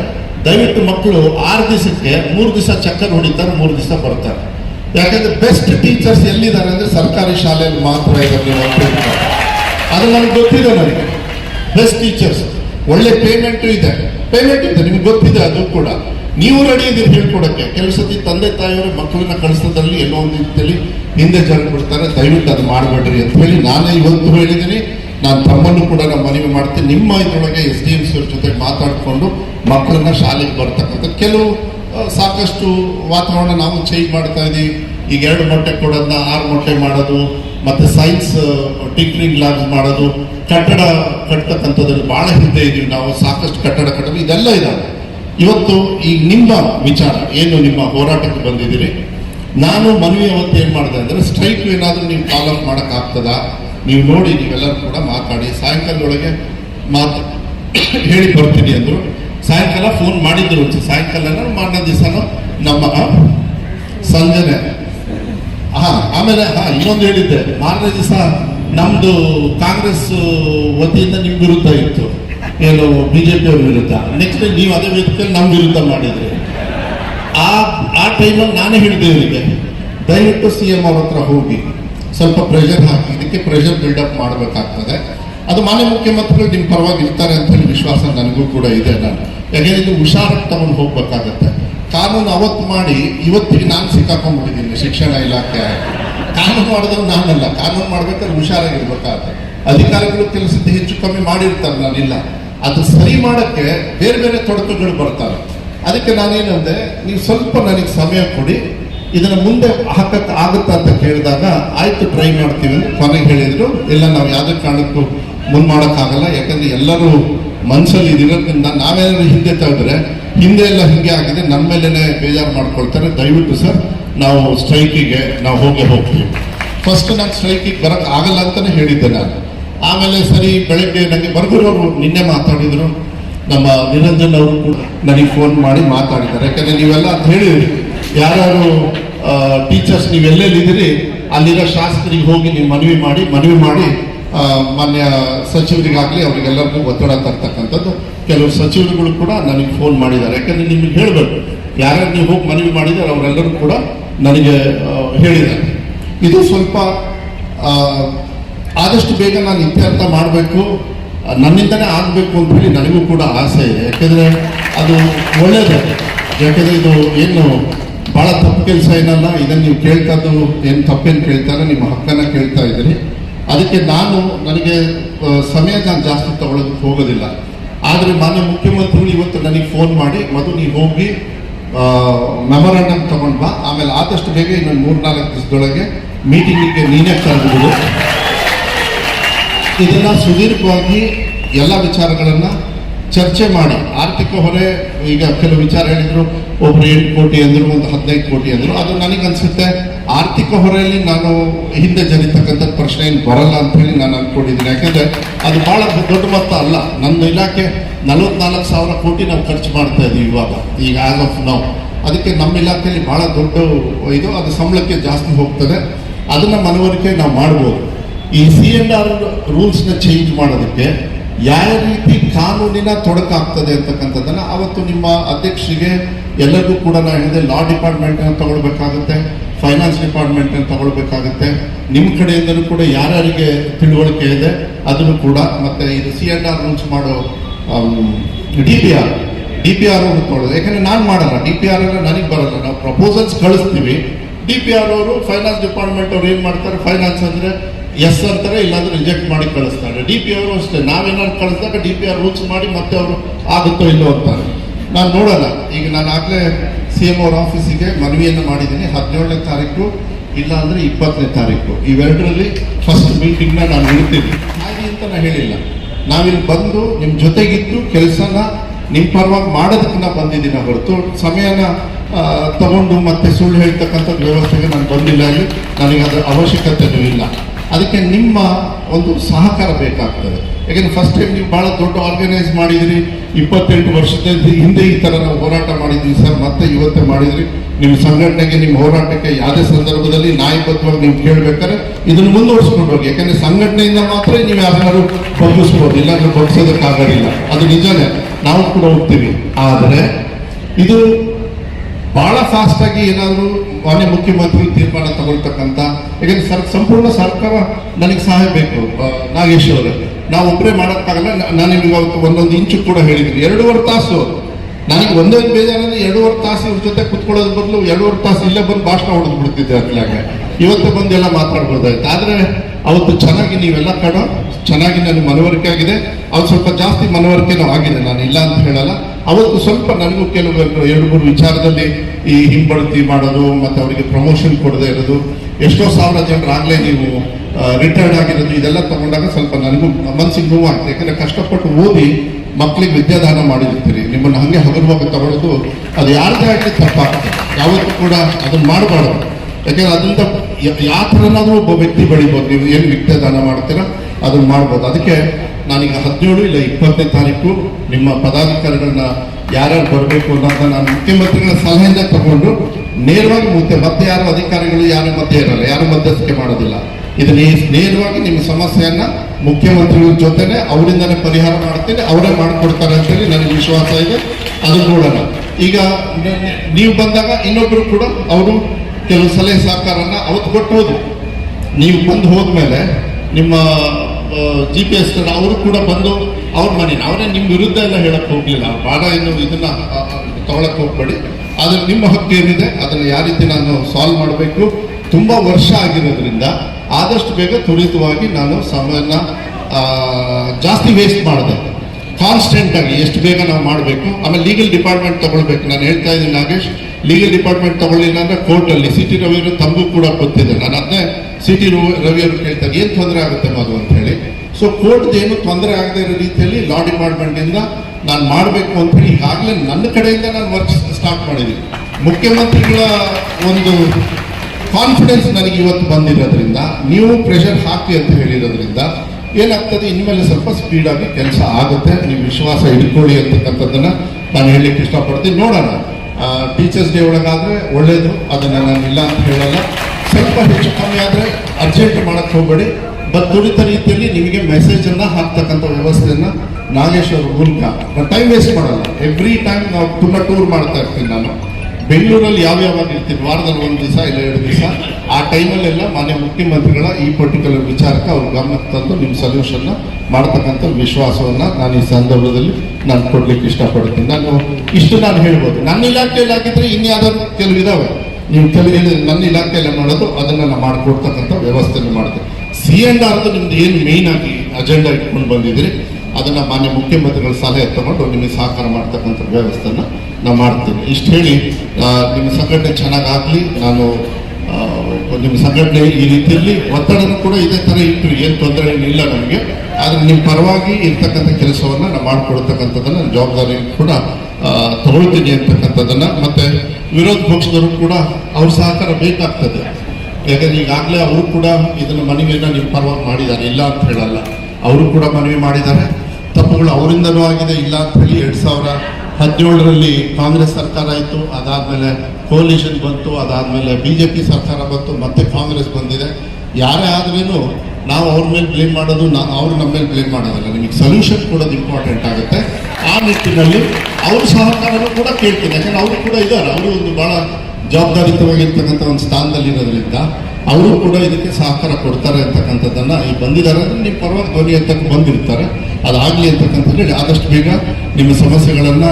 ದಯವಿಟ್ಟು ಮಕ್ಕಳು ಆರು ದಿವಸಕ್ಕೆ ಮೂರು ದಿವಸ ಚಕ್ಕರ್ ಹೊಡಿತಾರೆ, ಮೂರು ದಿವಸ ಬರ್ತಾರೆ. ಯಾಕಂದ್ರೆ ಬೆಸ್ಟ್ ಟೀಚರ್ಸ್ ಎಲ್ಲಿದ್ದಾರೆ ಅಂದ್ರೆ ಸರ್ಕಾರಿ ಶಾಲೆಯಲ್ಲಿ ಮಾತ್ರ ಇದ್ದಾರೆ. ಅದು ನನಗೆ ಗೊತ್ತಿದೆ ನನಗೆ ಬೆಸ್ಟ್ ಟೀಚರ್ಸ್ ಒಳ್ಳೆ ಪೇಮೆಂಟು ಇದೆ. ಪೇಮೆಂಟ್ ಇದೆ ನಿಮ್ಗೆ ಗೊತ್ತಿದೆ ಅದು ಕೂಡ. ನೀವು ರೆಡಿ ಇದೀರಿ ಹೇಳ್ಕೊಡಕ್ಕೆ. ಕೆಲವು ಸತಿ ತಂದೆ ತಾಯಿಯವರು ಮಕ್ಕಳನ್ನ ಕಳಿಸೋದ್ರಲ್ಲಿ ಎಲ್ಲೋ ಒಂದು ರೀತಿಯಲ್ಲಿ ಹಿಂದೆ ಬಿಡ್ತಾರೆ ದಯವಿಟ್ಟು ಅದು ಮಾಡಬೇಡ್ರಿ ಅಂತ ಹೇಳಿ ನಾನೇ ಇವತ್ತು ಹೇಳಿದ್ದೀನಿ. ನಾನು ತಮ್ಮನ್ನು ಕೂಡ ನಾನು ಮನವಿ ಮಾಡ್ತೀನಿ. ನಿಮ್ಮ ಇದ್ರೊಳಗೆ ಎಸ್ ಡಿ ಎಂ ಸಿ ಅವ್ರ ಜೊತೆ ಮಾತಾಡಿಕೊಂಡು ಮಕ್ಕಳನ್ನ ಶಾಲೆಗೆ ಬರ್ತಕ್ಕಂಥ ಕೆಲವು ಸಾಕಷ್ಟು ವಾತಾವರಣ ನಾವು ಚೇಂಜ್ ಮಾಡ್ತಾ ಇದ್ದೀವಿ ಈಗ ಎರಡು ಮೊಟ್ಟೆ ಕೊಡೋದನ್ನ ಆರು ಮೊಟ್ಟೆ ಮಾಡೋದು ಮತ್ತೆ ಸೈನ್ಸ್ ಟಿಂಕರಿಂಗ್ ಲ್ಯಾಬ್ಸ್ ಮಾಡೋದು, ಕಟ್ಟಡ ಕಟ್ತಕ್ಕಂಥದ್ರಲ್ಲಿ ಭಾಳ ಹಿಂದೆ ಇದ್ದೀವಿ ನಾವು, ಸಾಕಷ್ಟು ಕಟ್ಟಡ ಕಟ್ಟೋದು, ಇದೆಲ್ಲ ಇದ್ದಾವೆ ಇವತ್ತು ಈ ನಿಮ್ಮ ವಿಚಾರ, ಏನು ನಿಮ್ಮ ಹೋರಾಟಕ್ಕೆ ಬಂದಿದ್ದೀರಿ? ನಾನು ಮನವಿ ಅವತ್ತು ಏನು ಮಾಡಿದೆ ಅಂದರೆ ಸ್ಟ್ರೈಕ್ ಏನಾದರೂ ನೀವು ಕಾಲ್ ಮಾಡೋಕ್ಕಾಗ್ತದ ನೀವು ನೋಡಿ, ನೀವೆಲ್ಲರೂ ಕೂಡ ಮಾತಾಡಿ, ಸಾಯಂಕಾಲದೊಳಗೆ ಮಾತು, ಹೇಳಿ ಬರ್ತೀನಿ ಅಂದರು. ಸಾಯಂಕಾಲ ಫೋನ್ ಮಾಡಿದ್ರು ಸಾಯಂಕಾಲ ಮಾರನೇ ದಿವಸನೂ ನಮ್ಮ ಸಂಜನೆ ಆಮೇಲೆ ಹಾ, ಇನ್ನೊಂದು ಹೇಳಿದ್ದೆ. ಮಾರನೇ ದಿವಸ ನಮ್ದು ಕಾಂಗ್ರೆಸ್ ವತಿಯಿಂದ ನಿಮ್ ವಿರುದ್ಧ ಇತ್ತು. ಏನು ಬಿಜೆಪಿ ಅವ್ರ ವಿರುದ್ಧ. ನೆಕ್ಸ್ಟ್ ನೀವು ಅದೇ ವೇದಿಕೆಯಲ್ಲಿ ನಮ್ ವಿರುದ್ಧ ಮಾಡಿದ್ರಿ. ಆ ಆ ಟೈಮಲ್ಲಿ ನಾನೇ ಹೇಳಿದೆ ಇವರಿಗೆ, ದಯವಿಟ್ಟು ಸಿ ಎಂ ಅವ್ರ ಹತ್ರ ಹೋಗಿ, ಸ್ವಲ್ಪ ಪ್ರೆಷರ್ ಹಾಕಿ, ಇದಕ್ಕೆ ಪ್ರೆಷರ್ ಬಿಲ್ಡಪ್ ಮಾಡಬೇಕಾಗ್ತದೆ. ಅದು ಮಾನ್ಯ ಮುಖ್ಯಮಂತ್ರಿಗಳು ನಿಮ್ಮ ಪರವಾಗಿ ಇರ್ತಾರೆ ಅಂತ ಹೇಳಿ ವಿಶ್ವಾಸ ನನಗೂ ಕೂಡ ಇದೆ ನಾನು. ಯಾಕೆಂದ್ರೆ ಇದು ಹುಷಾರಾಗಿ ತಗೊಂಡು ಹೋಗ್ಬೇಕಾಗತ್ತೆ. ಕಾನೂನು ಅವತ್ತು ಮಾಡಿ ಇವತ್ತಿಗೆ ನಾನು ಸಿಕ್ಕಾಕೊಂಡ್ಬಿಟ್ಟಿದ್ದೀನಿ ಶಿಕ್ಷಣ ಇಲಾಖೆ. ಕಾನೂನು ಮಾಡಿದ್ರೆ ನಾನಲ್ಲ. ಕಾನೂನು ಮಾಡ್ಬೇಕಾದ್ರೆ ಹುಷಾರಾಗಿರ್ಬೇಕಾದ್ರೆ. ಅಧಿಕಾರಿಗಳು ಕೆಲಸದ ಹೆಚ್ಚು ಕಮ್ಮಿ ಮಾಡಿರ್ತಾರೆ, ನಾನಿಲ್ಲ. ಅದು ಸರಿ ಮಾಡೋಕ್ಕೆ ಬೇರೆ ಬೇರೆ ತೊಡಕುಗಳು ಬರ್ತಾರೆ. ಅದಕ್ಕೆ ನಾನೇನಂದೆ ನೀವು ಸ್ವಲ್ಪ ನನಗೆ ಸಮಯ ಕೊಡಿ. ಇದನ್ನ ಮುಂದೆ ಹಾಕಕ್ಕೆ ಆಗುತ್ತಾ ಅಂತ ಕೇಳಿದಾಗ, ಆಯ್ತು ಟ್ರೈ ಮಾಡ್ತೀವಿ ಕೊನೆಗೆ ಹೇಳಿದ್ರು. ಇಲ್ಲ, ನಾವು ಯಾವುದೇ ಕಾರಣಕ್ಕೂ ಮುಂದ್ ಮಾಡೋಕ್ಕಾಗಲ್ಲ ಯಾಕಂದ್ರೆ ಎಲ್ಲರೂ ಮನಸ್ಸಲ್ಲಿ ಇದಿರೋದ್ರಿಂದ ನಾವೇನಾದ್ರು ಹಿಂದೆ ತೆಗೆದ್ರೆ ಹಿಂದೆ ಎಲ್ಲ ಹಿಂಗೆ ಆಗಿದೆ, ನಮ್ಮ ಮೇಲೇ ಬೇಜಾರು ಮಾಡ್ಕೊಳ್ತಾರೆ. ದಯವಿಟ್ಟು ಸರ್, ನಾವು ಸ್ಟ್ರೈಕಿಗೆ ನಾವು ಹೋಗಿ ಹೋಗ್ತೀವಿ. ಫಸ್ಟ್ ನಾನು ಸ್ಟ್ರೈಕಿಗೆ ಬರಕ್ ಆಗಲ್ಲ ಅಂತಲೇ ಹೇಳಿದ್ದೆ ನಾನು. ಆಮೇಲೆ ಸರಿ, ಬೆಳಗ್ಗೆ ನನಗೆ ಬರ್ಗೂರವರು ನಿನ್ನೆ ಮಾತಾಡಿದ್ರು. ನಮ್ಮ ನಿರಂಜನ್ ಅವರು ಕೂಡ ನನಗೆ ಫೋನ್ ಮಾಡಿ ಮಾತಾಡಿದ್ದಾರೆ. ಯಾಕಂದ್ರೆ ನೀವೆಲ್ಲ ಅಂತ ಹೇಳಿದ್ರಿ, ಯಾರ್ಯಾರು ಟೀಚರ್ಸ್ ನೀವೆಲ್ಲೆಲ್ಲಿದ್ದೀರಿ, ಅಲ್ಲಿರೋ ಶಾಸಕರಿಗೆ ಹೋಗಿ ನೀವು ಮನವಿ ಮಾಡಿ ಮನವಿ ಮಾಡಿ ಮಾನ್ಯ ಸಚಿವರಿಗಾಗಲಿ ಅವರಿಗೆಲ್ಲರಿಗೂ ಒತ್ತಡ ತರ್ತಕ್ಕಂಥದ್ದು. ಕೆಲವು ಸಚಿವರುಗಳು ಕೂಡ ನನಗೆ ಫೋನ್ ಮಾಡಿದ್ದಾರೆ. ಯಾಕಂದ್ರೆ ನಿಮಗೆ ಹೇಳಬೇಕು, ಯಾರ್ಯಾರು ನೀವು ಹೋಗಿ ಮನವಿ ಮಾಡಿದ್ದಾರೆ ಅವರೆಲ್ಲರೂ ಕೂಡ ನನಗೆ ಹೇಳಿದ್ದಾರೆ. ಇದು ಸ್ವಲ್ಪ ಆದಷ್ಟು ಬೇಗ ನಾನು ಇತ್ಯರ್ಥ ಮಾಡಬೇಕು, ನನ್ನಿಂದನೇ ಆಗಬೇಕು ಅಂತ ಹೇಳಿ ನನಗೂ ಕೂಡ ಆಸೆ ಇದೆ. ಯಾಕೆಂದರೆ ಅದು ಒಳ್ಳೆಯದೇ ಯಾಕೆಂದರೆ ಇದು ಏನು ಭಾಳ ತಪ್ಪು ಕೆಲಸ ಏನಲ್ಲ. ಇದನ್ನು ನೀವು ಕೇಳ್ತಾ ಏನು ತಪ್ಪೇನು ಕೇಳ್ತಾರೆ ನಿಮ್ಮ ಹಕ್ಕನ್ನು ಕೇಳ್ತಾ ಇದ್ದೀರಿ. ಅದಕ್ಕೆ ನಾನು ನನಗೆ ಸಮಯ ನಾನು ಜಾಸ್ತಿ ತಗೊಳ್ಳೋದಕ್ಕೆ ಹೋಗೋದಿಲ್ಲ. ಆದರೆ ಮಾನ್ಯ ಮುಖ್ಯಮಂತ್ರಿಗಳು ಇವತ್ತು ನನಗೆ ಫೋನ್ ಮಾಡಿ, ಮಧು ನೀವು ಹೋಗಿ ಮೆಮೊರಾಂಡಮ್ ತಗೊಂಡ್ ಬಾ. ಆಮೇಲೆ ಆದಷ್ಟು ಬೇಗ ಇನ್ನೊಂದು ಮೂರ್ನಾಲ್ಕು ದಿವಸದೊಳಗೆ ಮೀಟಿಂಗಿಗೆ ನೀನೇ ಕರೆದುಬಿಡು. ಇದನ್ನ ಸುದೀರ್ಘವಾಗಿ ಎಲ್ಲ ವಿಚಾರಗಳನ್ನು ಚರ್ಚೆ ಮಾಡಿ. ಆರ್ಥಿಕ ಹೊರೆ, ಈಗ ಕೆಲವು ವಿಚಾರ ಹೇಳಿದ್ರು, ಒಬ್ರು ಎಂಟು ಕೋಟಿ ಅಂದ್ರು, ಒಂದು ಹದಿನೈದು ಕೋಟಿ ಅಂದ್ರು. ಅದು ನನಗನ್ಸುತ್ತೆ ಆರ್ಥಿಕ ಹೊರೆಯಲ್ಲಿ ನಾನು ಹಿಂದೆ ಜರಿತಕ್ಕಂಥ ಪ್ರಶ್ನೆ ಏನು ಬರಲ್ಲ ಅಂತ ಹೇಳಿ ನಾನು ಅಂದ್ಕೊಂಡಿದ್ದೀನಿ ಯಾಕಂದರೆ ಅದು ಭಾಳ ದೊಡ್ಡ ಮೊತ್ತ ಅಲ್ಲ. ನನ್ನ ಇಲಾಖೆ ನಲವತ್ನಾಲ್ಕು ಸಾವಿರ ಕೋಟಿ ನಾವು ಖರ್ಚು ಮಾಡ್ತಾ ಇದ್ದೀವಿ ಇವಾಗ. ಈಗ ಆ್ಯಸ್ ಆಫ್ ನಾವು ಅದಕ್ಕೆ ನಮ್ಮ ಇಲಾಖೆಯಲ್ಲಿ ಭಾಳ ದೊಡ್ಡ ಇದು, ಅದು ಸಂಬಳಕ್ಕೆ ಜಾಸ್ತಿ ಹೋಗ್ತದೆ. ಅದನ್ನು ಮನವರಿಕೆ ನಾವು ಮಾಡ್ಬೋದು. ಈ ಸಿ ಎನ್ ಆರ್ ರೂಲ್ಸ್ನ ನ ಚೇಂಜ್ ಮಾಡೋದಕ್ಕೆ ಯಾವ ರೀತಿ ಕಾನೂನಿನ ತೊಡಕಾಗ್ತದೆ ಅಂತಕ್ಕಂಥದ್ದನ್ನು ಅವತ್ತು ನಿಮ್ಮ ಅಧ್ಯಕ್ಷರಿಗೆ ಎಲ್ಲರಿಗೂ ಕೂಡ ನಾನು ಹೇಳಿದೆ ಲಾ ಡಿಪಾರ್ಟ್ಮೆಂಟನ್ನು ತಗೊಳ್ಬೇಕಾಗುತ್ತೆ. Finance department ತಗೊಳ್ಬೇಕಾಗುತ್ತೆ. ನಿಮ್ಮ ಕಡೆಯಿಂದಲೂ ಕೂಡ ಯಾರ್ಯಾರಿಗೆ ತಿಳುವಳಿಕೆ ಇದೆ, ಅದನ್ನು ಕೂಡ ಮತ್ತೆ ಇದು ಸಿ ಎನ್ ಆರ್ ರೂಲ್ಸ್ ಮಾಡೋ D P R D P R ಅವರು ತೊಗೊಳ್ಳೋದು. ಯಾಕಂದ್ರೆ ನಾನು ಮಾಡಲ್ಲ ಡಿ ಪಿ ಆರ್ ನನಗೆ ಬರಲ್ಲ. ನಾವು ಪ್ರಪೋಸಲ್ಸ್ ಕಳಿಸ್ತೀವಿ. ಡಿ ಪಿ ಆರ್ ಅವರು ಫೈನಾನ್ಸ್ ಡಿಪಾರ್ಟ್ಮೆಂಟ್ ಅವ್ರು ಏನು ಮಾಡ್ತಾರೆ ಫೈನಾನ್ಸ್ ಅಂದ್ರೆ ಎಸ್ ಅಂತಾರೆ, ಇಲ್ಲಾಂದ್ರೆ ರಿಜೆಕ್ಟ್ ಮಾಡಿ ಕಳಿಸ್ತಾರೆ. ಡಿ ಪಿ ಅವರು ಅಷ್ಟೇ. ನಾವೇನಾದ್ರು ಕಳಿಸಿದಾಗ ಡಿ ಪಿ ಆರ್ ರೂಲ್ಸ್ ಮಾಡಿ ಮತ್ತೆ ಅವರು ಆಗುತ್ತೋ ಇಲ್ಲೋ ಅಂತಾರೆ. ನಾನು ನೋಡಲ್ಲ. ಈಗ ನಾನು ಆಗ್ಲೇ ಸಿ ಎಂ ಅವ್ರ ಆಫೀಸಿಗೆ ಮನವಿಯನ್ನು ಮಾಡಿದ್ದೀನಿ. ಹದಿನೇಳನೇ ತಾರೀಕು ಇಲ್ಲ ಅಂದರೆ ಇಪ್ಪತ್ತನೇ ತಾರೀಕು. ಇವೆರಡರಲ್ಲಿ ಫಸ್ಟ್ ಮೀಟಿಂಗ್ನ ನಾನು ಇಡ್ತೀನಿ. ಹಾಗೆ ಅಂತ ನಾನು ಹೇಳಿಲ್ಲ. ನಾವಿಲ್ಲಿ ಬಂದು ನಿಮ್ಮ ಜೊತೆಗಿದ್ದು ಕೆಲಸನ ನಿಮ್ಮ ಪರವಾಗಿ ಮಾಡೋದಕ್ಕೆ ನಾನು ಬಂದಿದ್ದೀನಿ ಹೊರತು. ಸಮಯನ ತಗೊಂಡು ಮತ್ತೆ ಸುಳ್ಳು ಹೇಳ್ತಕ್ಕಂಥ ವ್ಯವಸ್ಥೆಗೆ ನಾನು ಬಂದಿಲ್ಲ ಅಲ್ಲಿ ನನಗೆ ಅದರ ಅವಶ್ಯಕತೆ ಇಲ್ಲ. ಅದಕ್ಕೆ ನಿಮ್ಮ ಒಂದು ಸಹಕಾರ ಬೇಕಾಗ್ತದೆ. ಯಾಕಂದ್ರೆ ಫಸ್ಟ್ ಟೈಮ್ ನೀವು ಬಹಳ ದೊಡ್ಡ ಆರ್ಗನೈಸ್ ಮಾಡಿದ್ರಿ, ಇಪ್ಪತ್ತೆಂಟು ವರ್ಷದ ಹಿಂದೆ ಈ ತರ ನಾವು ಹೋರಾಟ ಮಾಡಿದ್ವಿ ಸರ್, ಮತ್ತೆ ಇವತ್ತೇ ಮಾಡಿದ್ರಿ. ನಿಮ್ಮ ಸಂಘಟನೆಗೆ, ನಿಮ್ಮ ಹೋರಾಟಕ್ಕೆ ಯಾವುದೇ ಸಂದರ್ಭದಲ್ಲಿ ನಾಯಕತ್ವವಾಗಿ ನೀವು ಕೇಳಬೇಕಾದ್ರೆ ಇದನ್ನು ಮುಂದುವರಿಸ್ಕೊಂಡು ಹೋಗಿ. ಯಾಕಂದ್ರೆ ಸಂಘಟನೆಯಿಂದ ಮಾತ್ರ ನೀವು ಯಾರು ಬಗ್ಗಿಸ್ಬೋದು ಇಲ್ಲಾಂದ್ರೆ ಬಗ್ಸೋದಕ್ಕಾಗೋದಿಲ್ಲ ಅದು ನಿಜನೇ, ನಾವು ಕೂಡ ಹೋಗ್ತೀವಿ. ಆದರೆ ಇದು ಬಹಳ ಫಾಸ್ಟ್ ಏನಾದರೂ ಮಾನ್ಯ ಮುಖ್ಯಮಂತ್ರಿ ತೀರ್ಮಾನ ತಗೊಳ್ತಕ್ಕಂಥ, ಯಾಕಂದ್ರೆ ಸರ್ ಸಂಪೂರ್ಣ ಸರ್ಕಾರ ನನಗೆ ಸಹಾಯ ಬೇಕು ನಾಗೇಶ್ವರ ನಾವು ಒಬ್ಬರೇ ಮಾಡೋಕ್ಕಾಗಲ್ಲ ನಾನು ನಿಮಗೆ ಅವತ್ತು ಒಂದೊಂದು ಇಂಚು ಕೂಡ ಹೇಳಿದ್ದೀನಿ. ಎರಡೂವರೆ ತಾಸು. ನನಗೆ ಒಂದೇ ಬೇಜಾರಂದ್ರೆ ಎರಡೂವರೆ ತಾಸು ಇವ್ರ ಜೊತೆ ಕುತ್ಕೊಳ್ಳೋದು ಬದಲು ಎರಡೂವರೆ ತಾಸು ಇಲ್ಲೇ ಬಂದು ಭಾಷಣ ಹೊಡೆದು ಬಿಡ್ತಿದ್ದೆ ಅದ್ಲಾಗೆ ಇವತ್ತು ಬಂದು ಎಲ್ಲ ಮಾತಾಡ್ಬೋದಾಯ್ತು. ಆದರೆ ಅವತ್ತು ಚೆನ್ನಾಗಿ ನೀವೆಲ್ಲ ಕಡ ಚೆನ್ನಾಗಿ ನನಗೆ ಮನವರಿಕೆ ಆಗಿದೆ. ಅವ್ರು ಸ್ವಲ್ಪ ಜಾಸ್ತಿ ಮನವರಿಕೆನೂ ಆಗಿದೆ ನಾನು, ಇಲ್ಲ ಅಂತ ಹೇಳಲ್ಲ. ಅವತ್ತು ಸ್ವಲ್ಪ ನನಗೂ ಕೆಲವು ಎರಡು ಮೂರು ವಿಚಾರದಲ್ಲಿ ಈ ಹಿಂಬಡ್ತಿ ಮಾಡೋದು, ಮತ್ತು ಅವರಿಗೆ ಪ್ರಮೋಷನ್ ಕೊಡದೇ ಇರೋದು, ಎಷ್ಟೋ ಸಾವಿರ ಜನರು ಆಗಲೇ ನೀವು ರಿಟೈರ್ಡ್ ಆಗಿರೋದು, ಇದೆಲ್ಲ ತಗೊಂಡಾಗ ಸ್ವಲ್ಪ ನನಗೂ ಮನಸ್ಸಿಗೆ ನೋವಾಗ್ತದೆ. ಯಾಕಂದರೆ ಕಷ್ಟಪಟ್ಟು ಓದಿ ಮಕ್ಕಳಿಗೆ ವಿದ್ಯಾದಾನ ಮಾಡಿರ್ತೀರಿ. ನಿಮ್ಮನ್ನು ಹಾಗೆ ಹಗುರವಾಗಿ ತಗೊಳ್ಳೋದು ಅದು ಯಾರದೇ ಆಗಲಿ ತಪ್ಪಾಗ್ತದೆ. ಯಾವತ್ತೂ ಕೂಡ ಅದನ್ನು ಮಾಡಬಾರ್ದು. ಯಾಕಂದ್ರೆ ಅದರಿಂದ ಯಾವ ಥರನಾದರೂ ಒಬ್ಬ ವ್ಯಕ್ತಿ ಬೆಳಿಬೋದು. ನೀವು ಏನು ವಿದ್ಯಾದಾನ ಮಾಡ್ತೀರಾ, ಅದನ್ನು ಮಾಡ್ಬೋದು. ಅದಕ್ಕೆ ನಾನೀಗ ಹದಿನೇಳು ಇಲ್ಲ, ಇಪ್ಪತ್ತನೇ ತಾರೀಕು ನಿಮ್ಮ ಪದಾಧಿಕಾರಿಗಳನ್ನ ಯಾರ್ಯಾರು ಬರಬೇಕು ಅನ್ನೋದನ್ನ ನಾನು ಮುಖ್ಯಮಂತ್ರಿಗಳ ಸಲಹೆಯಿಂದ ತಗೊಂಡು ನೇರವಾಗಿ ಮತ್ತೆ ಮತ್ತೆ ಯಾರು ಅಧಿಕಾರಿಗಳು ಯಾರು ಮತ್ತೆ ಇರಲ್ಲ, ಯಾರು ಮಧ್ಯಸ್ಥಿಕೆ ಮಾಡೋದಿಲ್ಲ. ಇದನ್ನ ನೇರವಾಗಿ ನಿಮ್ಮ ಸಮಸ್ಯೆಯನ್ನ ಮುಖ್ಯಮಂತ್ರಿಗಳ ಜೊತೆನೆ ಅವರಿಂದನೇ ಪರಿಹಾರ ಮಾಡ್ತೀನಿ, ಅವರೇ ಮಾಡಿಕೊಡ್ತಾರೆ ಅಂತೇಳಿ ನನಗೆ ವಿಶ್ವಾಸ ಇದೆ, ಅದು ನೋಡೋಣ ಈಗ ನೀವು ಬಂದಾಗ ಇನ್ನೊಬ್ರು ಕೂಡ ಅವರು ಕೆಲವು ಸಲಹೆ ಸಹಕಾರನ ಅವತ್ತು ಕೊಟ್ಟು ನೀವು ಬಂದು ಹೋದ್ಮೇಲೆ ನಿಮ್ಮ ಜಿ ಪಿ ಎಸ್ ಅವರು ಕೂಡ ಬಂದು ಅವ್ರ ಮನೆ ಅವರೇ ನಿಮ್ಮ ವಿರುದ್ಧ ಎಲ್ಲ ಹೇಳಕ್ ಹೋಗ್ಲಿಲ್ಲ. ಬಾಡ ಏನು ಇದನ್ನ ತಗೊಳಕ್ ಹೋಗ್ಬೇಡಿ. ಆದ್ರೆ ನಿಮ್ಮ ಹಕ್ಕು ಏನಿದೆ ಅದನ್ನ ಯಾವ ರೀತಿ ನಾನು ಸಾಲ್ವ್ ಮಾಡಬೇಕು? ತುಂಬಾ ವರ್ಷ ಆಗಿರೋದ್ರಿಂದ ಆದಷ್ಟು ಬೇಗ ತ್ವರಿತವಾಗಿ ನಾನು ಸಮಯನ ಜಾಸ್ತಿ ವೇಸ್ಟ್ ಮಾಡಿದೆ. ಕಾನ್ಸ್ಟೆಂಟ್ ಆಗಿ ಎಷ್ಟು ಬೇಗ ನಾವು ಮಾಡಬೇಕು? ಆಮೇಲೆ ಲೀಗಲ್ ಡಿಪಾರ್ಟ್ಮೆಂಟ್ ತಗೊಳ್ಬೇಕು. ನಾನು ಹೇಳ್ತಾ ಇದ್ದೀನಿ, ನಾಗೇಶ್ ಲೀಗಲ್ ಡಿಪಾರ್ಟ್ಮೆಂಟ್ ತಗೊಳ್ಳಿಲ್ಲ ಅಂದ್ರೆ ಕೋರ್ಟ್ ಅಲ್ಲಿ ಸಿ ಟಿ ರವಿಯವರು ತಮಗೂ ಕೂಡ ಗೊತ್ತಿದೆ. ನಾನು ಅದನ್ನೇ ಸಿಟಿ ರವಿಯವರು ಕೇಳ್ತಾರೆ ಏನು ತೊಂದರೆ ಆಗುತ್ತೆ ಮಗು ಅಂತ ಹೇಳಿ. ಸೊ ಕೋರ್ಟ್ ಏನು ತೊಂದರೆ ಆಗದೆ ಇರೋ ರೀತಿಯಲ್ಲಿ ಲಾ ಡಿಪಾರ್ಟ್ಮೆಂಟ್ ಇಂದ ನಾನು ಮಾಡಬೇಕು ಅಂತ ಈಗಾಗಲೇ ನನ್ನ ಕಡೆಯಿಂದ ನಾನು ವರ್ಕ್ ಸ್ಟಾರ್ಟ್ ಮಾಡಿದ್ದೀನಿ. ಮುಖ್ಯಮಂತ್ರಿಗಳ ಒಂದು ಕಾನ್ಫಿಡೆನ್ಸ್ ನನಗೆ ಇವತ್ತು ಬಂದಿರೋದ್ರಿಂದ, ನೀವು ಪ್ರೆಷರ್ ಹಾಕಿ ಅಂತ ಹೇಳಿರೋದ್ರಿಂದ ಏನಾಗ್ತದೆ? ಇನ್ಮೇಲೆ ಸ್ವಲ್ಪ ಸ್ಪೀಡ್ ಆಗಿ ಕೆಲಸ ಆಗುತ್ತೆ. ನೀವು ವಿಶ್ವಾಸ ಇಟ್ಕೊಳ್ಳಿ ಅಂತಕ್ಕಂಥದ್ದನ್ನ ನಾನು ಹೇಳಲಿಕ್ಕೆ ಇಷ್ಟಪಡ್ತೀನಿ. ನೋಡೋಣ. ಟೀಚರ್ಸ್ ಡೇ ಒಳಗಾದರೆ ಒಳ್ಳೆಯದು ಅದನ್ನ ನಾನು ಇಲ್ಲ ಅಂತ ಹೇಳಲ್ಲ. ಸ್ವಲ್ಪ ಹೆಚ್ಚು ಕಮ್ಮಿ ಆದ್ರೆ ಅರ್ಜೆಂಟ್ ಮಾಡಕ್ ಹೋಗಬೇಡಿ. ತುಡಿತ ರೀತಿಯಲ್ಲಿ ನಿಮಗೆ ಮೆಸೇಜ್ ಅನ್ನ ಹಾಕ್ತಕ್ಕಂಥ ವ್ಯವಸ್ಥೆಯನ್ನ ನಾಗೇಶ್ವರ ಮೂಲಕ. ಟೈಮ್ ವೇಸ್ಟ್ ಮಾಡಲ್ಲ. ಎವ್ರಿ ಟೈಮ್ ನಾವು ತುಂಬಾ ಟೂರ್ ಮಾಡ್ತಾ ಇರ್ತೀನಿ ನಾನು. ಬೆಂಗಳೂರಲ್ಲಿ ಯಾವ ಯಾವಾಗ ಇರ್ತೀನಿ? ವಾರದಲ್ಲಿ ಒಂದು ದಿವಸ ಇಲ್ಲ ಎರಡು ದಿವಸ. ಆ ಟೈಮಲ್ಲೆಲ್ಲ ಮಾನ್ಯ ಮುಖ್ಯಮಂತ್ರಿಗಳ ಈ ಪರ್ಟಿಕ್ಯುಲರ್ ವಿಚಾರಕ್ಕೆ ಅವ್ರ ಗಮನ ತಂದು ನಿಮ್ಮ ಸೊಲ್ಯೂಷನ್ನ ಮಾಡ್ತಕ್ಕಂಥ ವಿಶ್ವಾಸವನ್ನ ನಾನು ಈ ಸಂದರ್ಭದಲ್ಲಿ ನಾನು ಕೊಡ್ಲಿಕ್ಕೆ ಇಷ್ಟಪಡ್ತೀನಿ. ನಾನು ಇಷ್ಟು ನಾನು ಹೇಳ್ಬೋದು. ನನ್ನ ಇಲಾಖೆಯಲ್ಲಿ ಆಗಿದ್ರೆ ಇನ್ಯಾವುದಾದ್ರು ಕೆಲವು ಇದಾವೆ. ನೀವು ಕೆಲವು ನನ್ನ ಇಲಾಖೆಯಲ್ಲಿ ಮಾಡೋದು, ಅದನ್ನ ನಾನು ಮಾಡಿಕೊಡ್ತಕ್ಕಂಥ ವ್ಯವಸ್ಥೆಯನ್ನು ಮಾಡಿದೆ ಸಿ ಎಂಡ್ ಆರ್ದು ನಿಮ್ದು ಏನು ಮೇಯ್ನ್ ಆಗಿ ಅಜೆಂಡಾ ಇಟ್ಕೊಂಡು ಬಂದಿದ್ದೀರಿ, ಅದನ್ನ ಮಾನ್ಯ ಮುಖ್ಯಮಂತ್ರಿಗಳ ಸಲಹೆ ತಗೊಂಡು ನಿಮಗೆ ಸಹಕಾರ ಮಾಡ್ತಕ್ಕಂಥ ವ್ಯವಸ್ಥೆನ ನಾವು ಮಾಡ್ತೀನಿ ಇಷ್ಟು ಹೇಳಿ ನಿಮ್ಮ ಸಂಘಟನೆ ಚೆನ್ನಾಗಾಗಲಿ, ನಾನು ನಿಮ್ಮ ಸಂಘಟನೆ ಈ ರೀತಿಯಲ್ಲಿ ಒತ್ತಡನೂ ಕೂಡ ಇದೇ ಥರ ಇತ್ತು ಏನು ತೊಂದರೆ ಏನಿಲ್ಲ ನಮಗೆ, ಆದರೆ ನಿಮ್ಮ ಪರವಾಗಿ ಇರ್ತಕ್ಕಂಥ ಕೆಲಸವನ್ನು ನಾವು ಮಾಡಿಕೊಡ್ತಕ್ಕಂಥದ್ದನ್ನು ಜವಾಬ್ದಾರಿ ಕೂಡ ತಗೊಳ್ತೀನಿ ಅಂತಕ್ಕಂಥದ್ದನ್ನು, ಮತ್ತೆ ವಿರೋಧ ಪಕ್ಷದವರು ಕೂಡ ಅವ್ರ ಸಹಕಾರ ಬೇಕಾಗ್ತದೆ. ಯಾಕಂದ್ರೆ ಈಗಾಗಲೇ ಅವರು ಕೂಡ ಇದನ್ನು ಮನವಿಯನ್ನ ನಿಮ್ಮ ಪರವಾಗಿ ಮಾಡಿದ್ದಾರೆ. ಇಲ್ಲ ಅಂತ ಹೇಳಲ್ಲ. ಅವರು ಕೂಡ ಮನವಿ ಮಾಡಿದ್ದಾರೆ. ತಪ್ಪುಗಳು ಅವರಿಂದನೂ ಆಗಿದೆ. ಇಲ್ಲ ಅಂತ ಹೇಳಿ ಎರಡು ಸಾವಿರ ಹದಿನೇಳರಲ್ಲಿ ಕಾಂಗ್ರೆಸ್ ಸರ್ಕಾರ ಇತ್ತು. ಅದಾದಮೇಲೆ ಕೋಲಿಷನ್ ಬಂತು. ಅದಾದ್ಮೇಲೆ ಬಿಜೆಪಿ ಸರ್ಕಾರ ಬಂತು. ಮತ್ತೆ ಕಾಂಗ್ರೆಸ್ ಬಂದಿದೆ. ಯಾರೇ ಆದ್ರೇನು ನಾವು ಅವ್ರ ಮೇಲೆ ಬ್ಲೇಮ್ ಮಾಡೋದು ನಾವು ಅವ್ರು ನಮ್ಮ ಮೇಲೆ ಬ್ಲೇಮ್ ಮಾಡೋದಲ್ಲ. ನಿಮಗೆ ಸೊಲ್ಯೂಷನ್ ಕೊಡೋದು ಇಂಪಾರ್ಟೆಂಟ್ ಆಗುತ್ತೆ. ಆ ನಿಟ್ಟಿನಲ್ಲಿ ಅವ್ರ ಸಹಕಾರನೂ ಕೂಡ ಕೇಳ್ತೀನಿ. ಯಾಕಂದ್ರೆ ಅವರು ಕೂಡ ಇದ್ದಾರೆ. ಅವರು ಒಂದು ಬಹಳ ಜವಾಬ್ದಾರಿತವಾಗಿರ್ತಕ್ಕಂಥ ಒಂದು ಸ್ಥಾನದಲ್ಲಿ ಇರೋದ್ರಿಂದ ಅವರು ಕೂಡ ಇದಕ್ಕೆ ಸಹಕಾರ ಕೊಡ್ತಾರೆ ಅಂತಕ್ಕಂಥದ್ದನ್ನು ಈ ಬಂದಿದ್ದಾರೆ. ನಿಮ್ಮ ಪರವಾಗಿ ಧ್ವನಿ ಅಂತಕ್ಕೆ ಬಂದಿರ್ತಾರೆ. ಅದಾಗ್ಲಿ ಅಂತಕ್ಕಂಥದ್ದು ಹೇಳಿ ಆದಷ್ಟು ಬೇಗ ನಿಮ್ಮ ಸಮಸ್ಯೆಗಳನ್ನ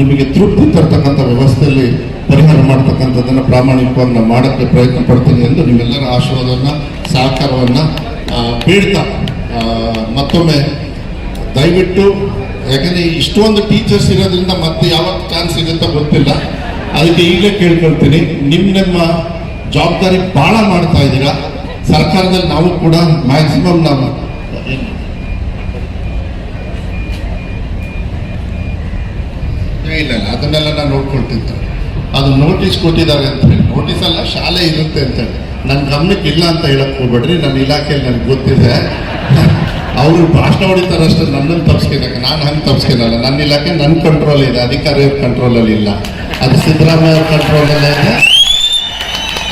ನಿಮಗೆ ತೃಪ್ತಿ ತರ್ತಕ್ಕಂಥ ವ್ಯವಸ್ಥೆಯಲ್ಲಿ ಪರಿಹಾರ ಮಾಡ್ತಕ್ಕಂಥದ್ದನ್ನು ಪ್ರಾಮಾಣಿಕವಾಗಿ ನಾವು ಮಾಡೋಕ್ಕೆ ಪ್ರಯತ್ನ ಪಡ್ತೀನಿ ಎಂದು ನಿಮ್ಮೆಲ್ಲರ ಆಶೀರ್ವಾದವನ್ನು, ಸಹಕಾರವನ್ನ ಬೀಳ್ತಾ ಮತ್ತೊಮ್ಮೆ ದಯವಿಟ್ಟು, ಯಾಕಂದರೆ ಇಷ್ಟೊಂದು ಟೀಚರ್ಸ್ ಇರೋದ್ರಿಂದ ಮತ್ತೆ ಯಾವತ್ತು ಚಾನ್ಸ್ ಸಿಗುತ್ತೋ ಗೊತ್ತಿಲ್ಲ. ಅದಕ್ಕೆ ಈಗಲೇ ಕೇಳ್ಕೊಳ್ತೀನಿ ನಿಮ್ಮ ನಿಮ್ಮ ಜವಾಬ್ದಾರಿ ಬಹಳ ಮಾಡ್ತಾ ಇದ್ದೀರಾ? ಸರ್ಕಾರದಲ್ಲಿ ನಾವು ಕೂಡ ಮ್ಯಾಕ್ಸಿಮಮ್ ನಾವು ಇಲ್ಲ ಇಲ್ಲ, ಅದನ್ನೆಲ್ಲ ನಾನು ನೋಡ್ಕೊಳ್ತಿದ್ದೆ ಅದು ನೋಟಿಸ್ ಕೊಟ್ಟಿದ್ದಾರೆ ಅಂತ ಹೇಳಿ. ನೋಟಿಸ್ ಅಲ್ಲ, ಶಾಲೆ ಇರುತ್ತೆ ಅಂತ ಹೇಳಿ. ನನ್ನ ಗಮನಕ್ಕೆ ಇಲ್ಲ ಅಂತ ಹೇಳಕ್ ಹೋಗ್ಬೇಡ್ರಿ ನನ್ನ ಇಲಾಖೆಯಲ್ಲಿ ನನಗೆ ಗೊತ್ತಿದೆ. ಅವರು ಭಾಷಣ ಹೊಡಿತಾರೆ ಅಷ್ಟೇ, ನನ್ನನ್ನು ತಪ್ಸ್ಕೊಂಡಾಗ ನಾನು ಹಂಗೆ ತಪ್ಸ್ಕೊಂಡಲ್ಲ ನನ್ನ ಇಲಾಖೆ ನನ್ನ ಕಂಟ್ರೋಲ್ ಇದೆ, ಅಧಿಕಾರಿಯವ್ರ ಕಂಟ್ರೋಲಲ್ಲಿ ಇಲ್ಲ. ಅದು ಸಿದ್ದರಾಮಯ್ಯ ಕಂಟ್ರೋಲಲ್ಲೇ ಇದೆ.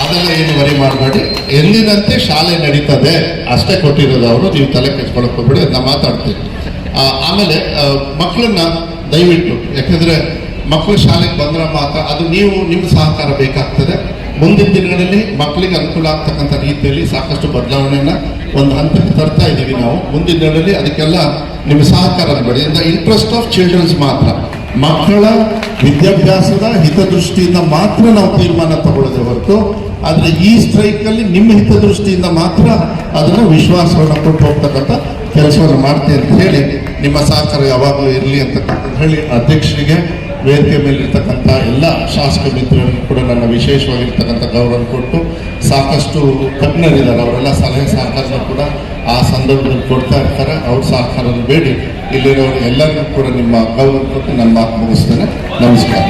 ಅದೆಲ್ಲ ಏನು ವರಿ ಮಾಡಬೇಡಿ. ಎಂದಿನಂತೆ ಶಾಲೆ ನಡೀತದೆ ಅಷ್ಟೇ ಕೊಟ್ಟಿರೋದು ಅವರು. ನೀವು ತಲೆ ಕೆಚ್ಕೊಳಕ್ ಹೋಗ್ಬೇಡಿ ಮಾತಾಡ್ತೀನಿ. ಆ, ಆಮೇಲೆ ಮಕ್ಕಳನ್ನ ದಯವಿಟ್ಟು ಯಾಕಂದ್ರೆ ಮಕ್ಕಳು ಶಾಲೆಗೆ ಬಂದ್ರೆ ಮಾತ್ರ ಅದು ನೀವು ನಿಮ್ಮ ಸಹಕಾರ ಬೇಕಾಗ್ತದೆ. ಮುಂದಿನ ದಿನಗಳಲ್ಲಿ ಮಕ್ಕಳಿಗೆ ಅನುಕೂಲ ಆಗ್ತಕ್ಕಂಥ ರೀತಿಯಲ್ಲಿ ಸಾಕಷ್ಟು ಬದಲಾವಣೆಯನ್ನ ಒಂದು ಹಂತಕ್ಕೆ ತರ್ತಾ ಇದ್ದೀವಿ ನಾವು. ಮುಂದಿನ ದಿನಗಳಲ್ಲಿ ಅದಕ್ಕೆಲ್ಲ ನಿಮ್ಮ ಸಹಕಾರ ಬೇಡ. ಇಂಟ್ರೆಸ್ಟ್ ಆಫ್ ಚಿಲ್ಡ್ರನ್ಸ್ ಮಾತ್ರ. ಮಕ್ಕಳ ವಿದ್ಯಾಭ್ಯಾಸದ ಹಿತದೃಷ್ಟಿಯಿಂದ ಮಾತ್ರ ನಾವು ತೀರ್ಮಾನ ತಗೊಳ್ಳದೆ ಹೊರತು, ಆದರೆ ಈ ಸ್ಟ್ರೈಕ್ ಅಲ್ಲಿ ನಿಮ್ಮ ಹಿತದೃಷ್ಟಿಯಿಂದ ಮಾತ್ರ ಅದನ್ನು ವಿಶ್ವಾಸವನ್ನು ಕೊಟ್ಟು ಹೋಗ್ತಕ್ಕಂಥ ಕೆಲಸವನ್ನು ಮಾಡ್ತೀವಿ ಅಂತ ಹೇಳಿ ನಿಮ್ಮ ಸಹಕಾರ ಯಾವಾಗಲೂ ಇರಲಿ ಅಂತ ಹೇಳಿ ಅಧ್ಯಕ್ಷರಿಗೆ ವೇದಿಕೆ ಮೇಲಿರ್ತಕ್ಕಂಥ ಎಲ್ಲ ಶಾಸಕ ಮಿತ್ರರನ್ನು ಕೂಡ ನನ್ನ ವಿಶೇಷವಾಗಿರ್ತಕ್ಕಂಥ ಗೌರವ ಕೊಟ್ಟು ಸಾಕಷ್ಟು ತಜ್ಞರಿದ್ದಾರೆ ಅವರೆಲ್ಲ ಸಲಹೆ ಸಹಕಾರನ ಕೂಡ ಆ ಸಂದರ್ಭದಲ್ಲಿ ಕೊಡ್ತಾ ಇರ್ತಾರೆ. ಅವ್ರ ಸಹಕಾರವನ್ನು ಬೇಡಿ. ಇಲ್ಲಿರೋರು ಎಲ್ಲರಿಗೂ ಕೂಡ ನಿಮ್ಮ ಗೌರವ ಕೊಟ್ಟು ನನ್ನ ಮಾತು ಮುಗಿಸ್ತೇನೆ. ನಮಸ್ಕಾರ.